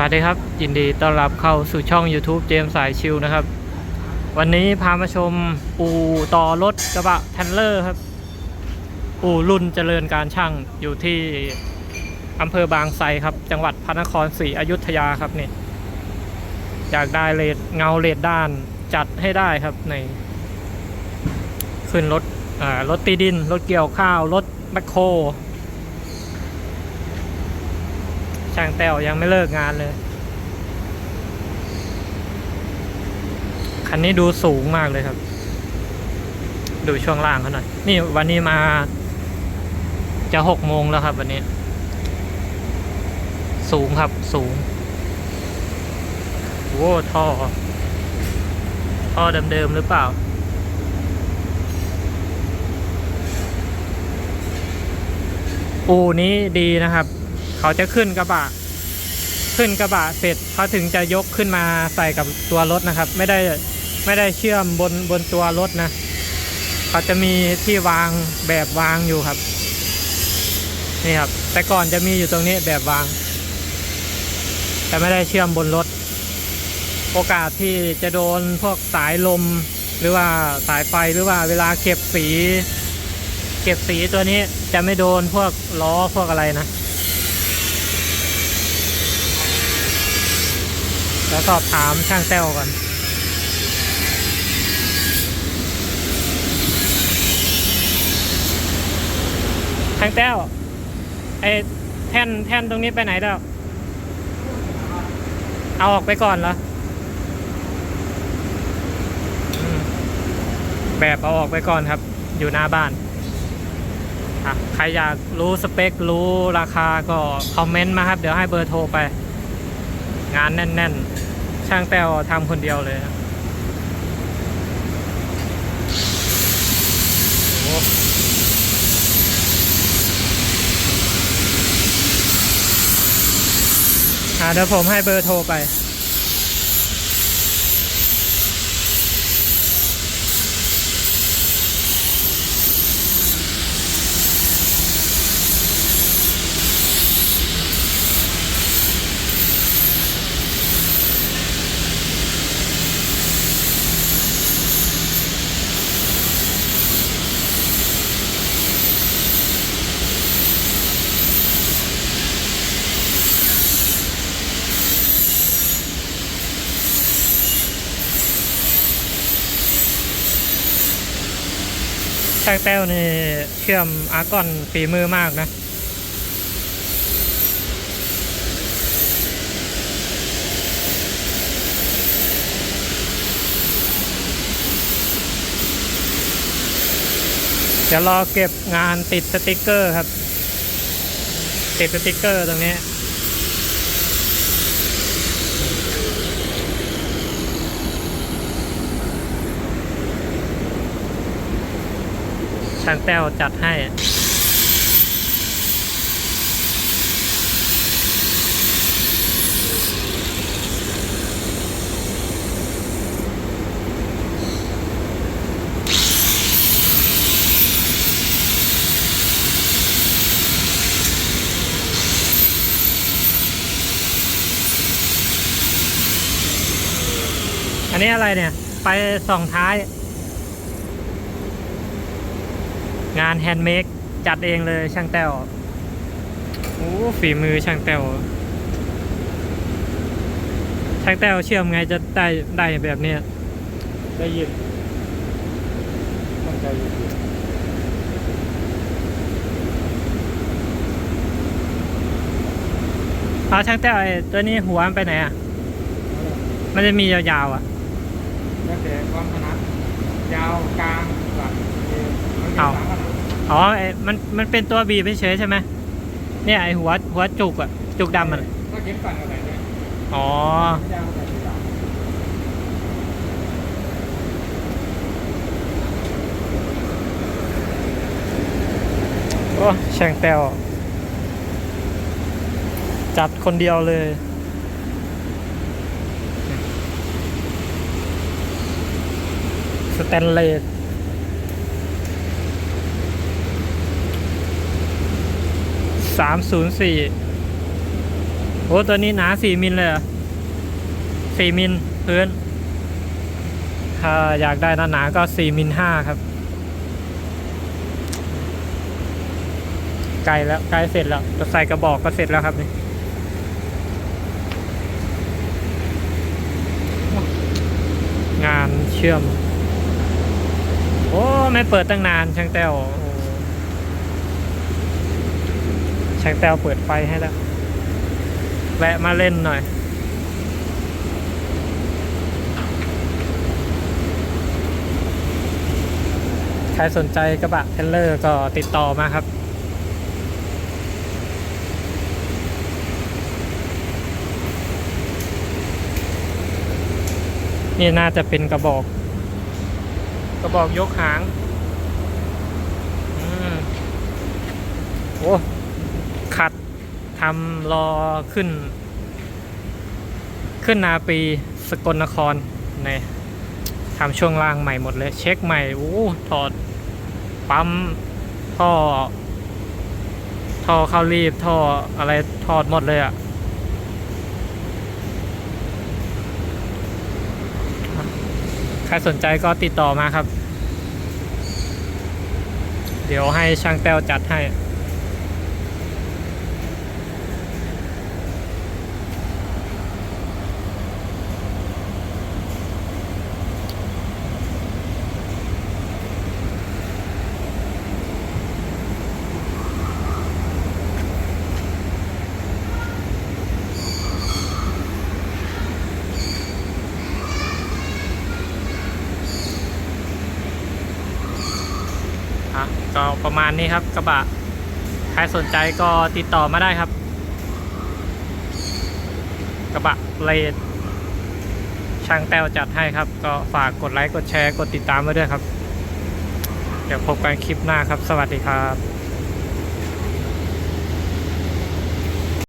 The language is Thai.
วัสดีครับ ยินดีต้อนรับเข้าสู่ช่อง YouTube เจมสายชิวนะครับ วันนี้พามาชมอู่ต่อรถกระบะแทนเลอร์ครับ อู่รุ่นเจริญการช่างอยู่ที่อำเภอบางไทรครับ จังหวัดพระนครศรีอยุธยาครับนี่อยากได้เลดเงาเลดด้านจัดให้ได้ครับใน ขึ้นรถรถตีดิน รถเกี่ยวข้าว รถแบคโฮ ช่างแต้วยังไม่เลิกงานเลย คันนี้ดูสูงมากเลยครับ ดูช่วงล่างเขาหน่อย นี่วันนี้มาจะหกโมงแล้วครับ วันนี้ สูงครับสูงโว้ท่อ ท่อเดิมๆหรือเปล่าอูนี้ดีนะครับ เขาจะขึ้นกระบะ ขึ้นกระบะเสร็จเขาถึงจะยกขึ้นมาใส่กับตัวรถนะครับ ไม่ได้ไม่ได้เชื่อมบนบนตัวรถนะ เขาจะมีที่วางแบบวางอยู่ครับ นี่ครับ แต่ก่อนจะมีอยู่ตรงนี้แบบวาง แต่ไม่ได้เชื่อมบนรถ โอกาสที่จะโดนพวกสายลม หรือว่าสายไฟหรือว่าเวลาเก็บสี เก็บสีตัวนี้จะไม่โดนพวกล้อพวกอะไรนะ แล้วสอบถามช่างแต้วก่อนช่างแต้วไอแท่นแท่นตรงนี้ไปไหนแล้วเอาออกไปก่อนเหรอแบบเอาออกไปก่อนครับ อยู่หน้าบ้านใครอยากรู้สเปค รู้ราคาก็คอมเมนต์มาครับ เดี๋ยวให้เบอร์โทรไป งานแน่น ๆ ช่างแต้วทำคนเดียวเลยนะโอ้อะเดี๋ยวผมให้เบอร์โทรไป แต้วนี่เชื่อมอาร์กอนฝีมือมากนะเดี๋ยวรอเก็บงานติดสติกเกอร์ครับ ติดสติกเกอร์ตรงนี้ ช่างแต้วจัดให้อันนี้อะไรเนี่ย ไปส่องท้าย งานแฮนด์เมดจัดเองเลยช่างแต้วโอ้ฝีมือช่างแต้วช่างแต้วเชื่อมไงจะได้ได้แบบเนี้ยได้ยินต้องใจเย็นเอาช่างแต้วไอ้ตัวนี้หัวมันไปไหนอะ มันจะมียาวๆอะแล้วแต่ความถนัดยาวกลางหลังเอวมันมี เอาสามขนาดอ๋อไอ้มันมันเป็นตัวบีบเฉยๆใช่ไหมเนี่ยไอหัวหัวจุกอะจุกดำมันอะถ้าเข็มสั่นอะไรเนี่ยอ๋อยาวแบบยาวโอ้ช่างแต้วจัดคนเดียวเลยสแตนเลส สามศูนย์สี่โอ้ตัวนี้หนาสี่มิลเลยเหรอสี่มิลพื้น ถ้าอยากได้หนาก็สี่มิลห้าครับใกล้แล้วใกล้เสร็จแล้วจะใส่กระบอกก็เสร็จแล้วครับนี่งานเชื่อม โอ้ ไม่เปิดตั้งนานช่างแต้วโอ้ ช่างแต้วเปิดไฟให้แล้ว แวะมาเล่นหน่อย ใครสนใจกระบะเทรลเลอร์ก็ติดต่อมาครับนี่น่าจะเป็นกระบอก กระบอกยกหาง อืม โอ้ ขัดทำรอขึ้น ขึ้นนาปีสกลนครในทำช่วงล่างใหม่หมดเลย เช็คใหม่โอ้ถอดปั๊มท่อ ท่อเข้ารีบท่ออะไรถอดหมดเลยอะ่ะใครสนใจก็ติดต่อมาครับ เดี๋ยวให้ช่างแต้วจัดให้ อะ ก็ประมาณนี้ครับกระบะ ใครสนใจก็ติดต่อมาได้ครับ กระบะเลดช่างแต้วจัดให้ครับ ก็ฝากกดไลค์ กดแชร์ กดติดตามไว้ด้วยครับ เดี๋ยวพบกันคลิปหน้าครับ สวัสดีครับ